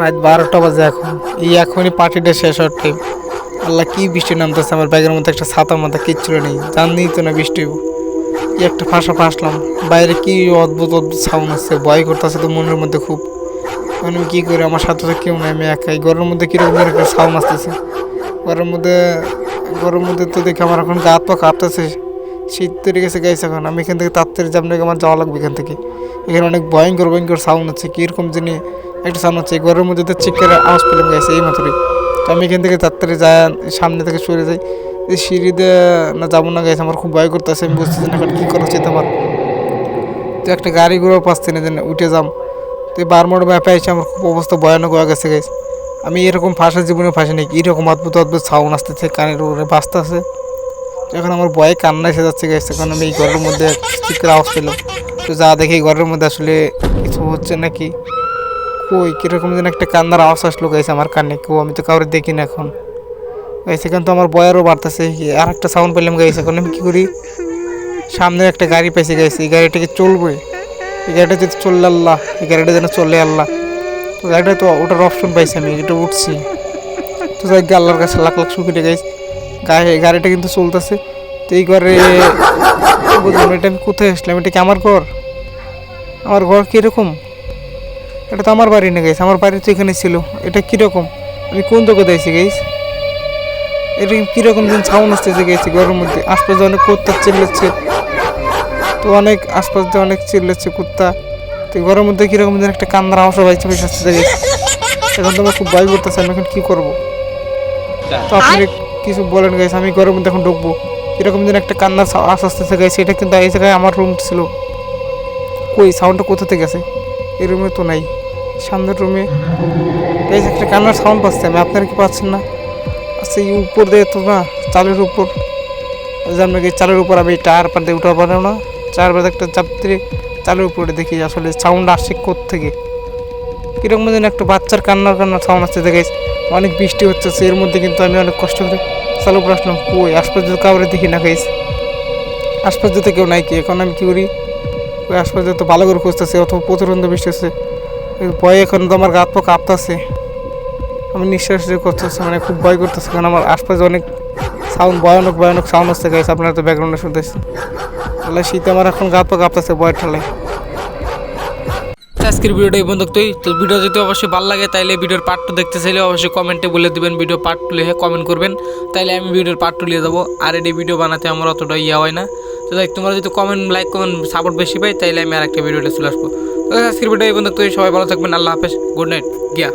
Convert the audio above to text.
রাত বারোটা বাজে এখন। এই এখনই পার্টিটা শেষ হওয়ার টাইম আল্লাহ কি বৃষ্টি নামতেছে, আমার ব্যাগের মধ্যে একটা ছাতা মাথা কিচ্ছু নেই। জাননি তো না বৃষ্টি। কি একটা ফাঁসা ফাঁসলাম বাইরে কি অদ্ভুত অদ্ভুত সাউন্ড আসছে, ভয় করতেছে তো মনের মধ্যে খুব। এখন আমি কী করি, আমার সাথে তো কেউ নেই, আমি একাই। ঘরের মধ্যে কীরকম একটা সাউন্ড আসতেছে। ঘরের মধ্যে ঘরের মধ্যে তো দেখি আমার এখন গা পা কাঁপতেছে। শীত তৈরি গেছে গাইছে এখন। আমি এখান থেকে তাড়াতাড়ি যাব নাকি আমার যাওয়া লাগবে এখান থেকে। এখানে অনেক ভয়ঙ্কর ভয়ঙ্কর সাউন্ড হচ্ছে কীরকম যিনি একটা সাউন্ড হচ্ছে ঘরের মধ্যে তো চিকের আওয়াজ পেলাম গেছে এই মাত্রই। তো আমি এখান থেকে তাড়াতাড়ি যাই, সামনে থেকে সরে যাই। এই সিঁড়িতে না যাব না গেছে আমার খুব ভয় করতেছে। আমি বুঝতেছি না এখন কী করা উচিত আমার। তো একটা গাড়ি ঘোড়াও পাচ্ছি না যেন উঠে যাম। তো বারমোড় ম্যাপে এসে আমার খুব অবস্থা ভয়ানক হয়ে গেছে গেছে আমি এরকম ফাঁসা জীবনে ফাঁসি নাকি এরকম অদ্ভুত অদ্ভুত সাউন্ড আসতেছে, কানের উপরে বাঁচতেছে এখন আমার ভয়ে কান্না এসে যাচ্ছে গেছে কারণ আমি এই ঘরের মধ্যে চিকের আওয়াজ পেলাম তো যা দেখি এই ঘরের মধ্যে আসলে কিছু হচ্ছে নাকি? কই, কীরকম যেন একটা কান্নার আওয়াজ আসলো গেছে আমার কানে। কেউ আমি তো কাউরে দেখি না এখন। গেছে এখন তো আমার বয়ারও বাড়তেছে। আর একটা সাউন্ড পেলাম গেছে এখন আমি কী করি? সামনে একটা গাড়ি পাইছে গেছে এই গাড়িটাকে চলবে। এই গাড়িটা যদি চললে আল্লাহ, এই গাড়িটা যেন চলে আল্লাহ। তো গাড়িটা তো ওটার অপশন পাইছি আমি, এটা উঠছি। তো যাই আল্লাহর কাছে লাখ লাখ শুকিয়ে গাইছি গাড়ি গাড়িটা কিন্তু চলতেছে। তো এই ঘরে বুঝলাম, এটা আমি কোথায় আসলাম? এটা কি আমার ঘর? আমার ঘর কীরকম এটা তো আমার বাড়ি না গেছে আমার বাড়ি তো এখানে ছিল। এটা কীরকম আমি কোন জগতে আছি গেছ এটা কীরকম দিন সাউন্ড আসতেছে গেছি ঘরের মধ্যে? আশপাশে অনেক কুত্তা চিল্লাচ্ছে। তো অনেক আশপাশ দিয়ে অনেক চিল্লাচ্ছে কুত্তা। তো ঘরের মধ্যে কীরকম যেন একটা কান্নার আওয়াজ পাইছে, বেশ আসতেছে গেছে এখন তো আমার খুব ভয় করতেছে, আমি এখন কী করব? তো আপনি কিছু বলেন গেছে আমি ঘরের মধ্যে এখন ঢুকবো। এরকম যেন একটা কান্নার আস্তে আস্তে গেছে এটা কিন্তু এই জায়গায় আমার রুম ছিল। কই সাউন্ডটা কোথা থেকে গেছে? এই রুমে তো নাই। সামনের রুমে এই একটা কান্নার সাউন্ড পাচ্ছে আমি আপনারা কি পাচ্ছেন না? আচ্ছা এই উপর দিয়ে তো না, চালের উপর। যে আপনাকে চালের উপর আমি টায়ার পার দিয়ে উঠা পারলাম না। চার বাজে একটা চাপ দিয়ে চালের উপরে দেখি আসলে সাউন্ড আসছে থেকে কীরকম যেন একটা বাচ্চার কান্নার কান্নার সাউন্ড আসছে, দেখে অনেক বৃষ্টি হচ্ছে, এর মধ্যে কিন্তু আমি অনেক কষ্ট করে চালু আসলাম কই, আশপাশ যদি কাউরে দেখি না, খাইছে। আশপাশ যদি কেউ নাই কি, এখন আমি কী করি? ওই আশপাশে তো ভালো করে খুঁজতেছে, অথবা প্রচুরন্দ বৃষ্টি হচ্ছে। ভয়ে এখন তো আমার গাত পা কাঁপতেছে। আমি নিঃশ্বাস করতেছে মানে খুব ভয় করতেছে, কারণ আমার আশপাশে অনেক সাউন্ড ভয়ানক ভয়ানক সাউন্ড হচ্ছে গাইছে আপনারা তো ব্যাকগ্রাউন্ডে শুনতেছি তাহলে শীতে আমার এখন গাত পা কাঁপতেছে, ভয়ের ঠালায়। আজকের ভিডিওটা এই পর্যন্তই তো ভিডিও যদি অবশ্যই ভালো লাগে, তাইলে ভিডিওর পার্ট টু দেখতে চাইলে অবশ্যই কমেন্টে বলে দিবেন ভিডিও পার্ট টু লিখে কমেন্ট করবেন। তাইলে আমি ভিডিওর পার্ট টু লিয়ে যাব আর এটি ভিডিও বানাতে আমার অতটা ইয়ে হয় না। তো দেখ তোমরা যদি কমেন্ট লাইক কমেন্ট সাপোর্ট বেশি পাই, তাইলে আমি আর একটা ভিডিওটা চলে আসব। তো আজকের ভিডিও এই পর্যন্তই সবাই ভালো থাকবেন, আল্লাহ হাফেজ গুড নাইট গিয়া।